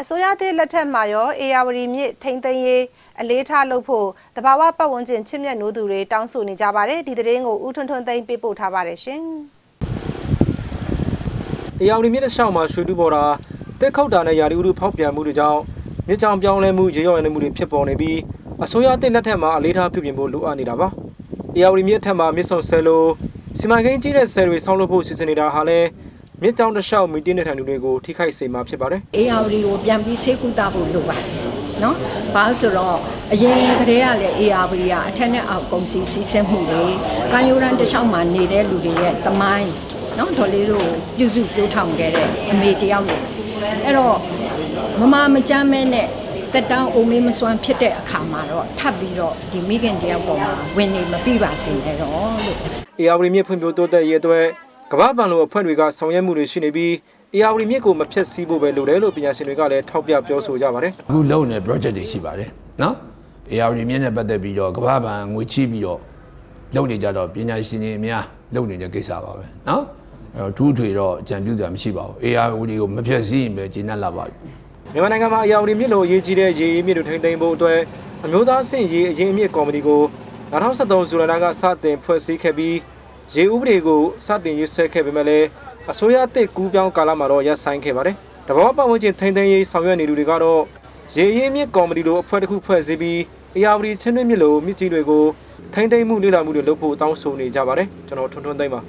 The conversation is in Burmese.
အစိုးရသစ်လက်ထက်မှာရောအေယာဝတီမြစ်ထိန်သိမ်းရေးအလေးထားလုပ်ဖို့တဘာဝပတ်ဝန်းကျင်ချစ်မြတ်နိုးသူတွေတောင်းဆိုနေကြပါတယ်ဒီသတင်းကိုဦးထွန်းထွန်းသိန်းပေးပို့ထားပါတယ်ရှင်အယောင်ဒီမြစ်တစ်လျှောက်မှာရွှေတူပေါ်တာတက်ခောက်တာနဲ့ယာရီဥတုဖောက်ပြန်မှုတွေကြောင့်မြစ်ကြောင်ပြောင်းလဲမှုရေရောရနေမှုတွေဖြစ်ပေါ်နေပြီးအစိုးရတစ်လက်ထက်မှာအလေးထားပြုပြင်ဖို့လိုအပ်နေတာပါအယောင်ဒီမြစ်ထက်မှာမြစ်ဆုံဆဲလိုစီမံကိန်းကြီးတဲ့ဆဲတွေဆောက်လုပ်ဖို့စီစဉ်နေတာဟာလည်း မြစ်ကြောင်တစ်လျှောက်မီတင်းတဲ့ထံတွေကိုထိခိုက်စေမှာဖြစ်ပါတယ်အေယာဝတီကိုပြန်ပြီးဆေးကုသဖို့လိုပါတယ်နော်။ဘာလို့ဆိုတော့အရင်ကတည်းကလည်းအေယာဝတီကအထက်နဲ့အောက်ကုန်စည်စီးဆင်းမှုတွေကံရိုးရန်တစ်လျှောက်မှာနေတဲ့လူတွေရဲ့တမိုင်းနော်ဒေါ်လေးတို့ပြုစုပြောထောင်ခဲ့တဲ့အမေတယောက်လို့အဲ့တော့မမမကြမ်းမဲနဲ့တက်တောင်းအိုမေးမစွမ်းဖြစ်တဲ့အခါမှာတော့ထပ်ပြီးတော့ဒီမိခင်တယောက်ပေါ်မှာဝင်နေမပြပါစေနဲ့တော့လို့အယောင်ဒီမြစ်ဖွံ့ဖြိုးတိုးတက်ရေးအတွက် ကမ္ဘာ့ဘဏ်လိုအဖွဲ့တွေကဆောင်ရွက်မှုတွေရှိနေပြီးအယောင်ဒီမြစ်ကိုမဖျက်ဆီးဖို့ပဲလိုတယ်လို့ပညာရှင်တွေကလည်းထောက်ပြပြောဆိုကြပါတယ်အခုလုပ်နေတဲ့ project တွေရှိပါတယ်နော် ARD မြင့်နဲ့ပတ်သက်ပြီးတော့ကမ္ဘာ့ဘဏ်ငွေချီးပြီးတော့လုပ်နေကြတော့ပညာရှင်တွေအများလုပ်နေတဲ့ကိစ္စပါပဲနော်အဲတော့ထူးထွေတော့အကြံပြုစရာမရှိပါဘူး ARD ကိုမဖြတ်စည်းရင်ပဲကျဉ်းနှက်လာပါပြီမြန်မာနိုင်ငံမှာအယောင်ဒီမြစ်လိုအရေးကြီးတဲ့ရေအေးမြစ်တွေထိန်းသိမ်းဖို့အတွက်အမျိုးသားဆင့်ရေအရင်အမြစ်ကော်မတီကို2013ဇူလိုင်လကစတင်ဖွဲ့စည်းခဲ့ပြီး ရေဥပဒေကိုစတင်ရေးဆွဲခဲ့ပေမဲ့လည်းအစိုးရအသစ်ကူးပြောင်းကာလမှာတော့ရပ်ဆိုင်းခဲ့ပါတယ်။တဘောပတ်ဝန်းကျင်ထိန်းသိမ်းရေးဆောင်ရွက်နေသူတွေကတော့ရေအေးမြစ်ကော်မတီလိုအဖွဲ့တစ်ခုဖွဲ့စည်းပြီးအရာဝတီချင်းတွင်းမြစ်လိုမြစ်ကြီးတွေကိုထိန်းသိမ်းမှုလေ့လာမှုတွေလုပ်ဖို့တောင်းဆိုနေကြပါတယ်။ကျွန်တော်ထွန်းထွန်းသိမ်းပါ